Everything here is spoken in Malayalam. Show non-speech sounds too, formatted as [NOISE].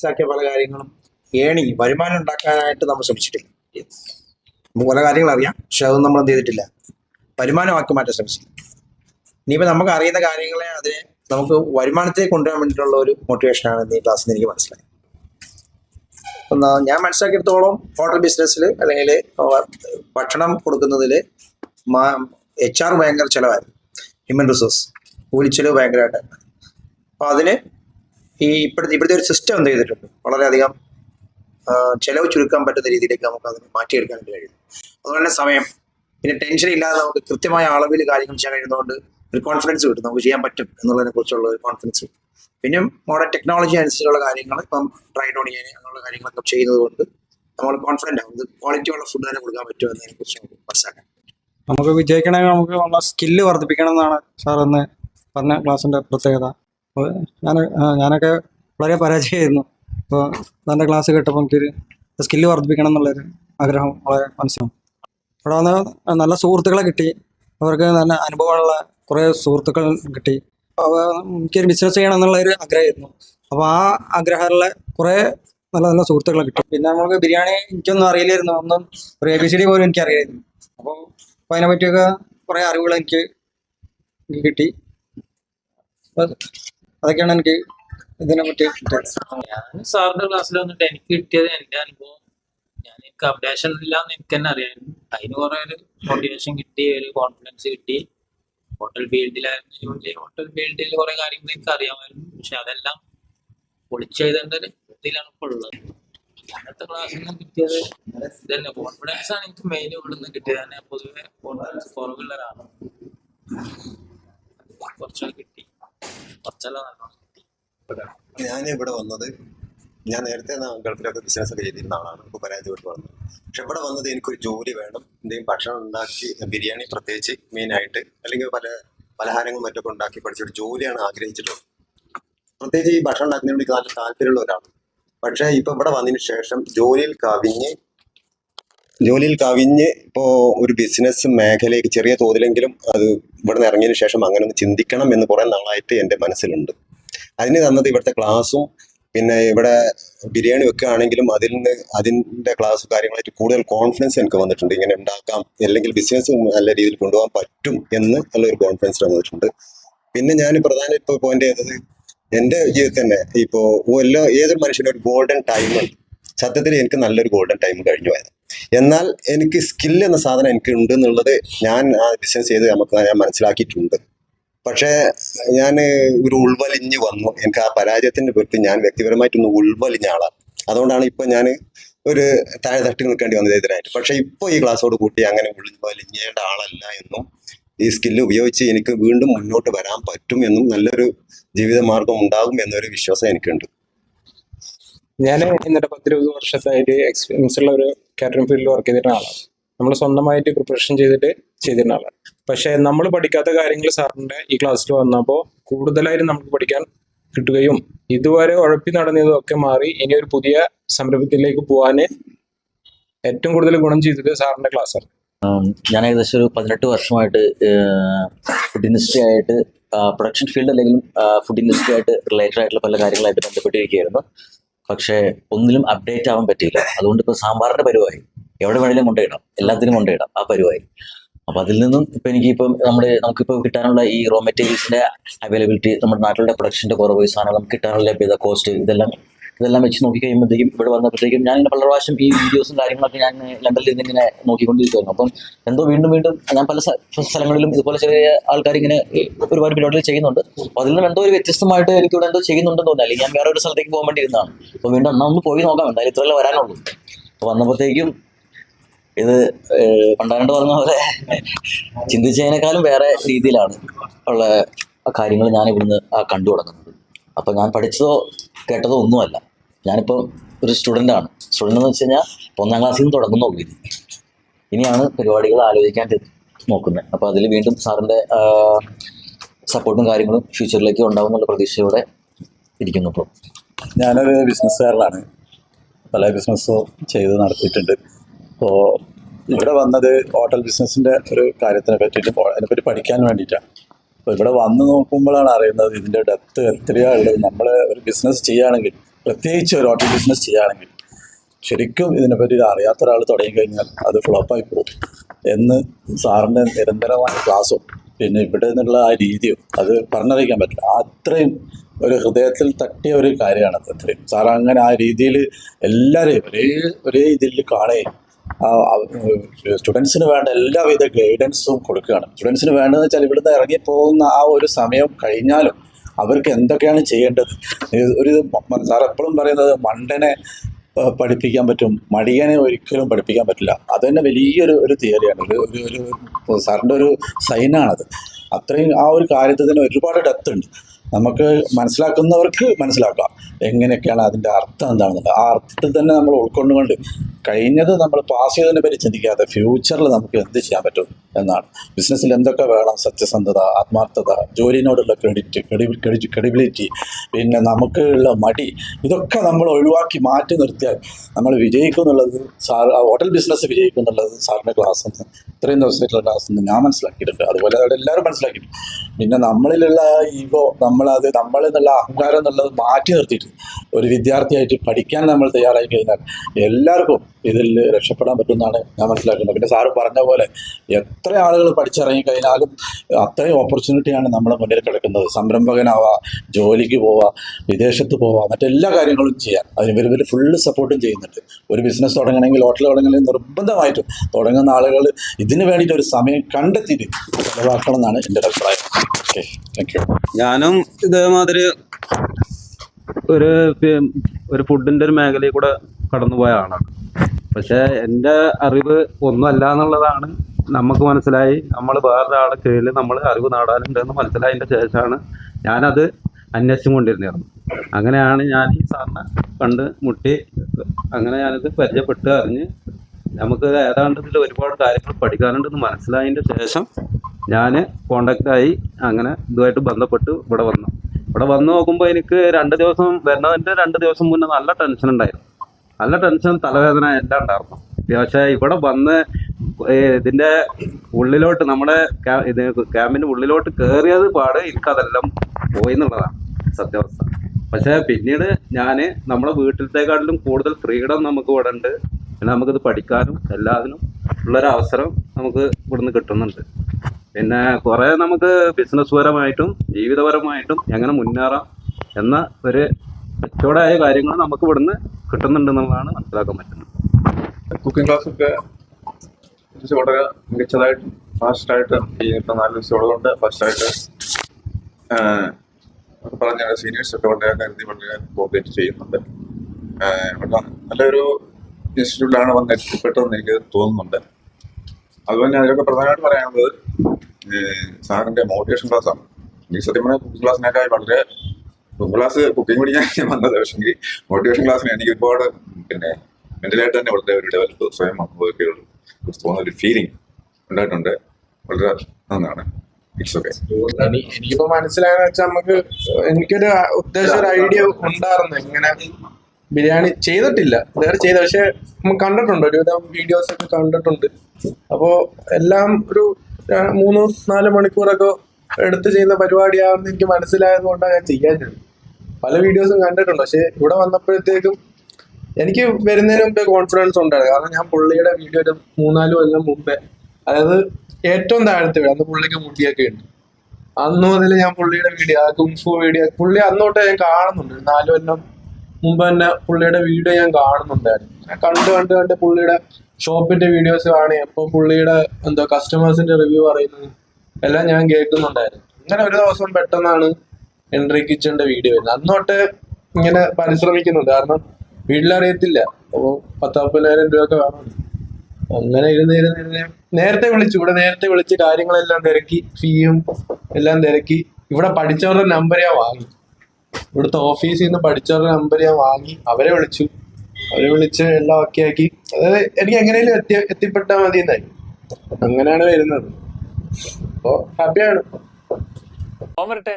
മനസ്സിലാക്കിയ പല കാര്യങ്ങളും ഏണിങ് വരുമാനം ഉണ്ടാക്കാനായിട്ട് നമ്മൾ ശ്രമിച്ചിട്ടില്ല. നമുക്ക് പല കാര്യങ്ങൾ അറിയാം പക്ഷെ അതൊന്നും നമ്മൾ എന്ത് ചെയ്തിട്ടില്ല. വരുമാനമാക്കി മാറ്റാൻ ശ്രമിച്ചില്ല. ഇനിയിപ്പോൾ നമുക്ക് അറിയുന്ന കാര്യങ്ങളെ അതിനെ നമുക്ക് വരുമാനത്തെ കൊണ്ടുവരാൻ വേണ്ടിയിട്ടുള്ള ഒരു മോട്ടിവേഷനാണ് ഈ ക്ലാസ്സിൽ നിന്ന് എനിക്ക് മനസ്സിലായത്. ഒന്ന് ഞാൻ മനസ്സിലാക്കിയെടുത്തോളം ഹോട്ടൽ ബിസിനസ്സിൽ അല്ലെങ്കിൽ ഭക്ഷണം കൊടുക്കുന്നതിൽ എച്ച് ആർ ഭയങ്കര ചിലവായിരുന്നു. ഹ്യൂമൻ റിസോഴ്സ് കൂലിച്ചെലവ് ഭയങ്കരമായിട്ടായിരുന്നു അപ്പോൾ അതിന് ഈ ഇപ്പോഴത്തെ ഇവിടുത്തെ ഒരു സിസ്റ്റം എന്ത് ചെയ്തിട്ടുണ്ട്? വളരെയധികം ചെലവ് ചുരുക്കാൻ പറ്റുന്ന രീതിയിലേക്ക് നമുക്ക് അതിനെ മാറ്റിയെടുക്കാനായിട്ട് കഴിയും അതുപോലെ തന്നെ സമയം. പിന്നെ ടെൻഷൻ ഇല്ലാതെ നമുക്ക് കൃത്യമായ അളവിൽ കാര്യങ്ങൾ ചെയ്യാൻ കഴിയുന്നതുകൊണ്ട് ഒരു കോൺഫിഡൻസ് കിട്ടും. നമുക്ക് ചെയ്യാൻ പറ്റും എന്നുള്ളതിനെ കുറിച്ചുള്ള ഒരു കോൺഫിഡൻസ് കിട്ടും. പിന്നെ മോഡേൺ ടെക്നോളജി അനുസരിച്ചുള്ള കാര്യങ്ങൾ ഇപ്പം ട്രൈ ഓൺ ചെയ്യാൻ അങ്ങനെയുള്ള കാര്യങ്ങളൊക്കെ ചെയ്യുന്നത് കൊണ്ട് നമ്മൾ കോൺഫിഡന്റ് ആവും. ഇത് ക്വാളിറ്റി ഉള്ള ഫുഡ് തന്നെ കൊടുക്കാൻ പറ്റും എന്നതിനെ കുറിച്ച് നമുക്ക് മനസ്സിലാക്കാം നമുക്ക് വിജയിക്കണമെങ്കിൽ നമുക്ക് ഉള്ള സ്കില്ല് വർദ്ധിപ്പിക്കണം എന്നാണ് സാർ ഇന്ന് പറഞ്ഞ ക്ലാസിന്റെ പ്രത്യേകത. അപ്പോൾ ഞാൻ ഞാനൊക്കെ വളരെ പരാജയമായിരുന്നു. അപ്പോൾ തന്റെ ക്ലാസ് കേട്ടപ്പോൾ എനിക്കൊരു സ്കില്ല് വർദ്ധിപ്പിക്കണം എന്നുള്ളൊരു ആഗ്രഹം വളരെ മനസ്സിലാവും അവിടെ വന്ന് നല്ല സുഹൃത്തുക്കളെ കിട്ടി. അവർക്ക് നല്ല അനുഭവമുള്ള കുറേ സുഹൃത്തുക്കൾ കിട്ടി. എനിക്കൊരു ബിസിനസ് ചെയ്യണം എന്നുള്ള ഒരു ആഗ്രഹമായിരുന്നു. അപ്പോൾ ആ ആഗ്രഹമുള്ള കുറേ നല്ല നല്ല സുഹൃത്തുക്കളെ കിട്ടി. പിന്നെ നമുക്ക് ബിരിയാണി എനിക്കൊന്നും അറിയില്ലായിരുന്നു. ഒന്നും ഒരു എ ബി സി ഡി പോലും എനിക്ക് അറിയായിരുന്നു അപ്പോൾ അപ്പോൾ അതിനെ പറ്റിയൊക്കെ കുറേ അറിവുകൾ എനിക്ക് കിട്ടി. അതൊക്കെയാണ് എനിക്ക് ഇതിനെ പറ്റി സാറിന്റെ ക്ലാസ്സിൽ വന്നിട്ട് എനിക്ക് കിട്ടിയത് എന്റെ അനുഭവം. ഞാൻ എനിക്ക് അപ്ഡേഷൻ ഇല്ല എന്ന് എനിക്ക് തന്നെ അറിയാം. അതിന് കുറെ ഒരു മോട്ടിവേഷൻ കിട്ടി ഒരു കോൺഫിഡൻസ് കിട്ടി. ഹോട്ടൽ ഫീൽഡിലായിരുന്നു ജോലി ഹോട്ടൽ ഫീൽഡിൽ കുറെ കാര്യങ്ങൾ എനിക്ക് അറിയാമായിരുന്നു. പക്ഷെ അതെല്ലാം പൊളിച്ചെഴുതേണ്ട ഒരു ഇതിലാണ് ഇപ്പോൾ ഉള്ളത്. അങ്ങനത്തെ ക്ലാസ്സിൽ നിന്ന് കിട്ടിയത് ഇതന്നെ. കോൺഫിഡൻസ് ആണ് എനിക്ക് മെയിൻ ഇവിടെ നിന്ന് കിട്ടിയത്. തന്നെ പൊതുവെ കോൺഫിഡൻസ് കുറവുള്ള ഒരാളാണ് കിട്ടി. ഞാൻ ഇവിടെ വന്നത്. ഞാൻ നേരത്തെ ഗൾഫിലൊക്കെ ബിസിനസ് ഒക്കെ ചെയ്തിരുന്ന ആളാണ്. ഇപ്പോൾ പരാജയപ്പെട്ട് വന്നത് പക്ഷെ ഇവിടെ വന്നത് എനിക്കൊരു ജോലി വേണം. എന്തെങ്കിലും ഭക്ഷണം ഉണ്ടാക്കി ബിരിയാണി പ്രത്യേകിച്ച് മെയിനായിട്ട് അല്ലെങ്കിൽ പല പലഹാരങ്ങളും മറ്റൊക്കെ ഉണ്ടാക്കി പഠിച്ചൊരു ജോലിയാണ് ആഗ്രഹിച്ചിട്ടുള്ളത്. പ്രത്യേകിച്ച് ഈ ഭക്ഷണം ഉണ്ടാക്കുന്നതിന് വേണ്ടി നല്ല താല്പര്യമുള്ള ഒരാളാണ്. പക്ഷേ ഇപ്പൊ ഇവിടെ വന്നതിന് ശേഷം ജോലിയിൽ കവിഞ്ഞ് ജോലിയിൽ കവിഞ്ഞ് ഇപ്പോൾ ഒരു ബിസിനസ് മേഖലയ്ക്ക് ചെറിയ തോതിലെങ്കിലും അത് ഇവിടെ നിന്ന് ഇറങ്ങിയതിന് ശേഷം അങ്ങനെ ഒന്ന് ചിന്തിക്കണം എന്ന് കുറേ നാളായിട്ട് എന്റെ മനസ്സിലുണ്ട്. അതിന് തന്നത് ഇവിടുത്തെ ക്ലാസ്സും പിന്നെ ഇവിടെ ബിരിയാണി വെക്കുകയാണെങ്കിലും അതിൽ നിന്ന് അതിന്റെ ക്ലാസ് കാര്യങ്ങളായിട്ട് കൂടുതൽ കോൺഫിഡൻസ് എനിക്ക് വന്നിട്ടുണ്ട്. ഇങ്ങനെ ഉണ്ടാക്കാം അല്ലെങ്കിൽ ബിസിനസ് നല്ല രീതിയിൽ കൊണ്ടുപോകാൻ പറ്റും എന്ന് നല്ലൊരു കോൺഫിഡൻസ് വന്നിട്ടുണ്ട്. പിന്നെ ഞാൻ പ്രധാന ഇപ്പോൾ പോയിന്റ് ചെയ്തത് എന്റെ ജീവിതത്തിൽ തന്നെ ഇപ്പോൾ എല്ലാ ഏതൊരു മനുഷ്യനും ഒരു ഗോൾഡൻ ടൈം ഉണ്ട്. സത്യത്തിൽ എനിക്ക് നല്ലൊരു ഗോൾഡൻ ടൈം കഴിഞ്ഞു പോയത്. എന്നാൽ എനിക്ക് സ്കിൽ എന്ന സാധനം എനിക്ക് ഉണ്ട് എന്നുള്ളത് ഞാൻ ആ ബിസിനസ് ചെയ്ത് നമുക്ക് ഞാൻ മനസ്സിലാക്കിയിട്ടുണ്ട്. പക്ഷേ ഞാൻ ഒരു ഉൾവലിഞ്ഞ് വന്നു. എനിക്ക് ആ പരാജയത്തിന്റെ പുറത്ത് ഞാൻ വ്യക്തിപരമായിട്ടൊന്ന് ഉൾവലിഞ്ഞ ആളാണ്. അതുകൊണ്ടാണ് ഇപ്പൊ ഞാൻ ഒരു താഴെ തട്ടി നിൽക്കേണ്ടി വന്നത് ഇതിനായിട്ട്. പക്ഷെ ഇപ്പോൾ ഈ ക്ലാസ്സോട് കൂട്ടി അങ്ങനെ ഉൾവലിഞ്ഞേണ്ട ആളല്ല എന്നും ഈ സ്കില്ല് ഉപയോഗിച്ച് എനിക്ക് വീണ്ടും മുന്നോട്ട് വരാൻ പറ്റും എന്നും നല്ലൊരു ജീവിതമാർഗം ഉണ്ടാകും എന്നൊരു വിശ്വാസം എനിക്കുണ്ട്. ഞാൻ എന്നിട്ട് പത്തിരുപത് വർഷത്തായിട്ട് എക്സ്പീരിയൻസ് ഉള്ള ഒരു കാറ്ററിംഗ് ഫീൽഡിൽ വർക്ക് ചെയ്തിരുന്ന ആളാണ്. നമ്മൾ സ്വന്തമായിട്ട് പ്രിപ്പറേഷൻ ചെയ്തിട്ട് ചെയ്തിരുന്ന ആളാണ്. പക്ഷേ നമ്മൾ പഠിക്കാത്ത കാര്യങ്ങൾ സാറിന്റെ ഈ ക്ലാസ്സിൽ വന്നപ്പോൾ കൂടുതലായിട്ട് നമുക്ക് പഠിക്കാൻ കിട്ടുകയും ഇതുവരെ ഉഴപ്പി നടന്നതും ഒക്കെ മാറി ഇനി ഒരു പുതിയ സംരംഭത്തിലേക്ക് പോകാൻ ഏറ്റവും കൂടുതൽ ഗുണം ചെയ്തത് സാറിന്റെ ക്ലാസ്സാണ് ഞാൻ ഏകദേശം ഒരു പതിനെട്ട് വർഷമായിട്ട് ഫുഡ് ഇൻഡസ്ട്രി ആയിട്ട് പ്രൊഡക്ഷൻ ഫീൽഡ് അല്ലെങ്കിൽ ഫുഡ് ഇൻഡസ്ട്രി ആയിട്ട് റിലേറ്റഡ് ആയിട്ടുള്ള പല കാര്യങ്ങളായിട്ട് ബന്ധപ്പെട്ടിരിക്കുകയായിരുന്നു. പക്ഷേ ഒന്നിലും അപ്ഡേറ്റ് ആവാൻ പറ്റിയില്ല. അതുകൊണ്ട് ഇപ്പോൾ സാമ്പാറിന്റെ പരിവായി. എവിടെ വേണേലും കൊണ്ടുപോയിടാം. എല്ലാത്തിനും കൊണ്ടുപോയിടാം. ആ പരിവായി. അപ്പോൾ അതിൽ നിന്നും ഇപ്പോൾ എനിക്ക് ഇപ്പം നമ്മുടെ നമുക്കിപ്പോൾ കിട്ടാനുള്ള ഈ റോ മെറ്റീരിയൽസിന്റെ അവൈലബിലിറ്റി നമ്മുടെ നാട്ടിലുള്ള പ്രൊഡക്ഷന്റെ കുറവ് സാധനം നമുക്ക് കിട്ടാനുള്ള ലഭ്യത കോസ്റ്റ് ഇതെല്ലാം ഇതെല്ലാം വെച്ച് നോക്കി കഴിയുമ്പോഴത്തേക്കും ഇവിടെ വന്നപ്പോഴത്തേക്കും ഞാൻ ഇങ്ങനെ പല പ്രാവശ്യം ഈ വീഡിയോസും കാര്യങ്ങളൊക്കെ ഞാൻ ലണ്ടനിൽ നിന്ന് ഇങ്ങനെ നോക്കിക്കൊണ്ടിരിക്കുന്നു അപ്പം എന്തോ വീണ്ടും വീണ്ടും ഞാൻ പല സ്ഥ- സ്ഥലങ്ങളിലും ഇതുപോലെ ചെറിയ ആൾക്കാർ ഇങ്ങനെ ഒരുപാട് പരിപാടികൾ ചെയ്യുന്നുണ്ട്. അപ്പോൾ അതിൽ നിന്ന് എന്തോ ഒരു വ്യത്യസ്തമായിട്ട് എനിക്ക് ഇവിടെ എന്തോ ചെയ്യുന്നുണ്ടെന്ന് തോന്നി അല്ലെങ്കിൽ ഞാൻ വേറെ ഒരു സ്ഥലത്തേക്ക് പോകാൻ വേണ്ടി ഇരുന്നതാണ്. അപ്പോൾ വീണ്ടും എന്നാ ഒന്ന് പോയി നോക്കാം. എന്തായാലും ഇത്രയല്ലേ വരാനുള്ളൂ. അപ്പോൾ വന്നപ്പോഴത്തേക്കും ഇത് പണ്ടാണ്ട് പറഞ്ഞ പോലെ ചിന്തിച്ചതിനേക്കാളും വേറെ രീതിയിലാണ് ഉള്ള കാര്യങ്ങൾ ഞാൻ ഇവിടുന്ന് കണ്ടു തുടങ്ങുന്നത് അപ്പം ഞാൻ പഠിച്ചതോ കേട്ടതോ ഒന്നുമല്ല. ഞാനിപ്പോൾ ഒരു സ്റ്റുഡന്റ് ആണ്. സ്റ്റുഡന്റ് എന്ന് വെച്ച് കഴിഞ്ഞാൽ ഒന്നാം ക്ലാസ്സിൽ നിന്ന് തുടങ്ങുന്നുള്ളൂ ഇത് ഇനിയാണ് പരിപാടികൾ ആലോചിക്കാൻ നോക്കുന്നത്. അപ്പോൾ അതിൽ വീണ്ടും സാറിന്റെ സപ്പോർട്ടും കാര്യങ്ങളും ഫ്യൂച്ചറിലേക്ക് ഉണ്ടാവും എന്നുള്ള പ്രതീക്ഷയോടെ ഇരിക്കുന്നു ഇപ്പോൾ ഞാനൊരു ബിസിനസ്സുകാരനാണ് പല ബിസിനസ്സും ചെയ്ത് നടത്തിയിട്ടുണ്ട്. അപ്പോൾ ഇവിടെ വന്നത് ഹോട്ടൽ ബിസിനസ്സിന്റെ ഒരു കാര്യത്തിനെ പറ്റിയിട്ട് അതിനെപ്പറ്റി പഠിക്കാൻ വേണ്ടിയിട്ടാണ്. അപ്പോൾ ഇവിടെ വന്ന് നോക്കുമ്പോഴാണ് അറിയുന്നത് ഇതിന്റെ ഡെപ്ത് എത്രയാണ് ഉള്ളത്. നമ്മൾ ഒരു ബിസിനസ് ചെയ്യുകയാണെങ്കിൽ പ്രത്യേകിച്ച് ഒരു ഹോട്ടൽ ബിസിനസ് ചെയ്യുകയാണെങ്കിൽ ശരിക്കും ഇതിനെപ്പറ്റി അറിയാത്ത ഒരാൾ തുടങ്ങി കഴിഞ്ഞാൽ അത് ഫ്ലോപ്പായി പോകും. എന്ന് സാറിന്റെ നിരന്തരമായ ക്ലാസ്സും പിന്നെ ഇവിടെ നിന്നുള്ള ആ രീതിയും അത് പറഞ്ഞറിയിക്കാൻ പറ്റില്ല. അത്രയും ഒരു ഹൃദയത്തിൽ തട്ടിയ ഒരു കാര്യമാണ് അത് അത്രയും. സാർ അങ്ങനെ ആ രീതിയിൽ എല്ലാവരെയും ഒരേ ഒരേ ഇതിൽ കാണുകയും സ്റ്റുഡൻസിന് വേണ്ട എല്ലാവിധ ഗൈഡൻസും കൊടുക്കുകയാണ്. സ്റ്റുഡൻസിന് വേണ്ടതെന്ന് വെച്ചാൽ ഇവിടുന്ന് ഇറങ്ങിപ്പോകുന്ന ആ ഒരു സമയം കഴിഞ്ഞാലും അവർക്ക് എന്തൊക്കെയാണ് ചെയ്യേണ്ടത്? ഒരു സാർ എപ്പോഴും പറയുന്നത് മണ്ടനെ പഠിപ്പിക്കാൻ പറ്റും മടിയനെ ഒരിക്കലും പഠിപ്പിക്കാൻ പറ്റില്ല. അത് തന്നെ വലിയൊരു ഒരു തിയറിയാണ്. ഒരു ഒരു ഒരു സാറിന്റെ ഒരു സൈനാണത്. അത്രയും ആ ഒരു കാര്യത്തിൽ തന്നെ ഒരുപാട് ഡെപ്ത് ഉണ്ട്. നമുക്ക് മനസ്സിലാക്കുന്നവർക്ക് മനസ്സിലാക്കാം എങ്ങനെയൊക്കെയാണ് അതിന്റെ അർത്ഥം എന്താണെന്നുള്ളത്. ആ അർത്ഥത്തിൽ തന്നെ നമ്മൾ ഉൾക്കൊണ്ടുകൊണ്ട് കഴിഞ്ഞത് നമ്മൾ പാസ് ചെയ്തതിനെ പറ്റി ചിന്തിക്കാതെ ഫ്യൂച്ചറിൽ നമുക്ക് എന്ത് ചെയ്യാൻ പറ്റും എന്നാണ്. ബിസിനസ്സിൽ എന്തൊക്കെ വേണം? സത്യസന്ധത ആത്മാർത്ഥത ജോലിനോടുള്ള ക്രെഡിറ്റ് ക്രെഡിബിലിറ്റി പിന്നെ നമുക്ക് ഉള്ള മടി ഇതൊക്കെ നമ്മൾ ഒഴിവാക്കി മാറ്റി നിർത്തിയാൽ നമ്മൾ വിജയിക്കും എന്നുള്ളത് സാർ ഹോട്ടൽ ബിസിനസ് വിജയിക്കും എന്നുള്ളത് സാറിന്റെ ക്ലാസ് നിന്ന് ഇത്രയും ദിവസമായിട്ടുള്ള ക്ലാസ് നിന്ന് ഞാൻ മനസ്സിലാക്കിയിട്ടുണ്ട്. അതുപോലെ അവിടെ എല്ലാവരും മനസ്സിലാക്കിയിട്ടുണ്ട് പിന്നെ നമ്മളിലുള്ള ഈഗോ നമ്മളത് നമ്മളിൽ അഹങ്കാരം എന്നുള്ളത് മാറ്റി നിർത്തിയിട്ട് ഒരു വിദ്യാർത്ഥിയായിട്ട് പഠിക്കാൻ നമ്മൾ തയ്യാറായി കഴിഞ്ഞാൽ എല്ലാവർക്കും ഇതിൽ രക്ഷപ്പെടാൻ പറ്റുമെന്നാണ് ഞാൻ മനസ്സിലാക്കുന്നത്. പിന്നെ സാറ് പറഞ്ഞ പോലെ എത്ര ആളുകൾ പഠിച്ചിറങ്ങി കഴിഞ്ഞാലും അത്രയും ഓപ്പർച്യൂണിറ്റിയാണ് നമ്മൾ മുന്നിൽ കിടക്കുന്നത്. സംരംഭകനാവാ ജോലിക്ക് പോവാ വിദേശത്ത് പോവാ മറ്റെല്ലാ കാര്യങ്ങളും ചെയ്യാം അതിന് ഇവർ ഇവർ ഫുള്ള് സപ്പോർട്ടും ചെയ്യുന്നുണ്ട്. ഒരു ബിസിനസ് തുടങ്ങണമെങ്കിൽ ഹോട്ടൽ തുടങ്ങണമെങ്കിൽ നിർബന്ധമായിട്ടും തുടങ്ങുന്ന ആളുകൾ ഇതിന് വേണ്ടിയിട്ട് ഒരു സമയം കണ്ടെത്തിയിട്ട് ചെലവാക്കണം എന്നാണ് എന്റെ അഭിപ്രായം. ഓക്കെ താങ്ക് യു ഞാനും ഇതേമാതിരി ഒരു ഒരു ഫുഡിന്റെ ഒരു മേഖലയിൽ കൂടെ കടന്നുപോയ ആളാണ്. പക്ഷെ എന്റെ അറിവ് ഒന്നുമല്ല എന്നുള്ളതാണ് നമുക്ക് മനസ്സിലായി. നമ്മൾ വേറൊരാളെ കീഴിൽ നമ്മൾ അറിവ് നേടാനുണ്ടെന്ന് മനസ്സിലായതിന്റെ ശേഷമാണ് ഞാനത് അന്വേഷിച്ചും കൊണ്ടിരുന്നിരുന്നു അങ്ങനെയാണ് ഞാൻ ഈ സാറിനെ കണ്ട് മുട്ടി അങ്ങനെ ഞാനിത് പരിചയപ്പെട്ട് അറിഞ്ഞ് നമുക്ക് ഏതാണ്ട് ഇതിൽ ഒരുപാട് കാര്യങ്ങൾ പഠിക്കാനുണ്ടെന്ന് മനസ്സിലായതിന്റെ ശേഷം ഞാൻ കോണ്ടാക്റ്റായി അങ്ങനെ ഇതുമായിട്ട് ബന്ധപ്പെട്ട് ഇവിടെ വന്നു. ഇവിടെ വന്ന് നോക്കുമ്പോൾ എനിക്ക് രണ്ട് ദിവസം വരുന്നതിന്റെ രണ്ട് ദിവസം മുന്നേ നല്ല ടെൻഷൻ ഉണ്ടായിരുന്നു. നല്ല ടെൻഷൻ തലവേദന എല്ലാം ഉണ്ടായിരുന്നു. പക്ഷേ ഇവിടെ വന്ന് ഇതിന്റെ ഉള്ളിലോട്ട് നമ്മുടെ ഇത് ക്യാമ്പിന്റെ ഉള്ളിലോട്ട് കയറിയത് പാട് എനിക്കതെല്ലാം പോയി എന്നുള്ളതാണ് സത്യാവസ്ഥ. പക്ഷേ പിന്നീട് ഞാൻ നമ്മുടെ വീട്ടിലത്തെക്കാട്ടിലും കൂടുതൽ ഫ്രീഡം നമുക്ക് ഇവിടെ ഉണ്ട്. പിന്നെ നമുക്കിത് പഠിക്കാനും എല്ലാത്തിനും ഉള്ളൊരു അവസരം നമുക്ക് ഇവിടുന്ന് കിട്ടുന്നുണ്ട്. പിന്നെ കുറേ നമുക്ക് ബിസിനസ് പരമായിട്ടും ജീവിതപരമായിട്ടും എങ്ങനെ മുന്നേറാം എന്ന ഒരു കച്ചവടമായ കാര്യങ്ങൾ നമുക്ക് ഇവിടുന്ന് കിട്ടുന്നുണ്ടെന്നുള്ളതാണ് മനസ്സിലാക്കാൻ പറ്റുന്നത്. കുക്കിംഗ് ക്ലാസ് ഒക്കെ വളരെ മികച്ചതായിട്ട് ഫാസ്റ്റായിട്ട് ഈ ഇപ്പം നാല് ദിവസം ഉള്ളതുകൊണ്ട് ഫാസ്റ്റായിട്ട് പറഞ്ഞ സീനിയേഴ്സ് ഒക്കെ വളരെ കരുതി വളരെ കോപ്പറേറ്റ് ചെയ്യുന്നുണ്ട്. നല്ലൊരു ഇൻസ്റ്റിറ്റ്യൂട്ടിലാണ് വന്ന് എത്തിപ്പെട്ടതെന്ന് എനിക്ക് തോന്നുന്നുണ്ട്. അതുപോലെ അതിലൊക്കെ പ്രധാനമായിട്ട് പറയാനുള്ളത് സാറിന്റെ മോട്ടിവേഷൻ ക്ലാസ്സാണ്. ഈ സത്യം പറഞ്ഞാൽ കുക്കിംഗ് ക്ലാസ്സിനേക്കാൾ വളരെ കുക്കിംഗ് ക്ലാസ് കുക്കിംഗ് പഠിക്കാൻ ഞാൻ [LAUGHS] വന്നത്. പക്ഷേ മോട്ടിവേഷൻ ക്ലാസ്സിന് എനിക്ക് ഒരുപാട് പിന്നെ മെന്റലായിട്ട് തന്നെ വളരെ ഒരു ഡെവലപ്പ് സ്വയം ഒക്കെ തോന്നുന്ന ഒരു ഫീലിംഗ് ഉണ്ടായിട്ടുണ്ട്. വളരെ നന്നാണ്. എനിക്കിപ്പോ മനസ്സിലായെന്ന് വെച്ചാൽ നമുക്ക് എനിക്കൊരു ഉദ്ദേശം ഒരു ഐഡിയ ഉണ്ടായിരുന്നു. ഇങ്ങനെ ബിരിയാണി ചെയ്തിട്ടില്ല. വേറെ ചെയ്ത പക്ഷെ കണ്ടിട്ടുണ്ട്. ഒരുവിധം വീഡിയോസ് ഒക്കെ കണ്ടിട്ടുണ്ട്. അപ്പോ എല്ലാം ഒരു മൂന്ന് നാല് മണിക്കൂറൊക്കെ എടുത്തു ചെയ്യുന്ന പരിപാടിയാണെന്ന് എനിക്ക് മനസ്സിലായത് കൊണ്ടാണ് ഞാൻ ചെയ്യാഞ്ഞത്. പല വീഡിയോസും കണ്ടിട്ടുണ്ട്. പക്ഷെ ഇവിടെ വന്നപ്പോഴത്തേക്കും എനിക്ക് വരുന്നതിന് മുമ്പേ കോൺഫിഡൻസ് ഉണ്ടായിരുന്നു. കാരണം ഞാൻ പുള്ളിയുടെ വീഡിയോ ഒരു മൂന്നാൽ കൊല്ലം മുമ്പേ അതായത് ഏറ്റവും താഴത്തെ അന്ന് പുള്ളിക്ക് മുടിയൊക്കെ ഉണ്ട്. അന്ന് മുതൽ ഞാൻ പുള്ളിയുടെ വീഡിയോ കുംഫു വീഡിയോ പുള്ളി അന്നോട്ട് ഞാൻ കാണുന്നുണ്ട്. നാല് കൊല്ലം മുമ്പ് തന്നെ പുള്ളിയുടെ വീഡിയോ ഞാൻ കാണുന്നുണ്ടായിരുന്നു. കണ്ട് കണ്ട് കണ്ട് പുള്ളിയുടെ ഷോപ്പിന്റെ വീഡിയോസ് കാണുക അപ്പോൾ പുള്ളിയുടെ എന്തോ കസ്റ്റമേഴ്സിന്റെ റിവ്യൂ പറയുന്നത് എല്ലാം ഞാൻ കേൾക്കുന്നുണ്ടായിരുന്നു. അങ്ങനെ ഒരു ദിവസം പെട്ടെന്നാണ് എൻട്രി കിച്ചന്റെ വീഡിയോ വരുന്നത് അന്നോട്ട് ഇങ്ങനെ പരിശ്രമിക്കുന്നുണ്ട്. കാരണം വീട്ടിലറിയത്തില്ല. അപ്പോൾ പത്താപ്പതിനായിരം രൂപയൊക്കെ വേണം. അങ്ങനെ ഇരുന്ന് ഇരുന്ന് ഇരുന്ന് നേരത്തെ വിളിച്ചു. ഇവിടെ നേരത്തെ വിളിച്ച് കാര്യങ്ങളെല്ലാം തിരക്കി ഫീയും എല്ലാം തിരക്കി. ഇവിടെ പഠിച്ചവരുടെ നമ്പർ ഞാൻ വാങ്ങി. ഇവിടുത്തെ ഓഫീസിൽ നിന്ന് പഠിച്ചവരുടെ നമ്പർ ഞാൻ വാങ്ങി. അവരെ വിളിച്ചു. അവരെ വിളിച്ച് എല്ലാം ഒക്കെ ആക്കി. അതായത് എനിക്ക് എങ്ങനെയും എത്തി എത്തിപ്പെട്ടാൽ മതി എന്നായി അങ്ങനെയാണ് വരുന്നത്. അപ്പോൾ ഹാപ്പിയാണ് ഓമരട്ടെ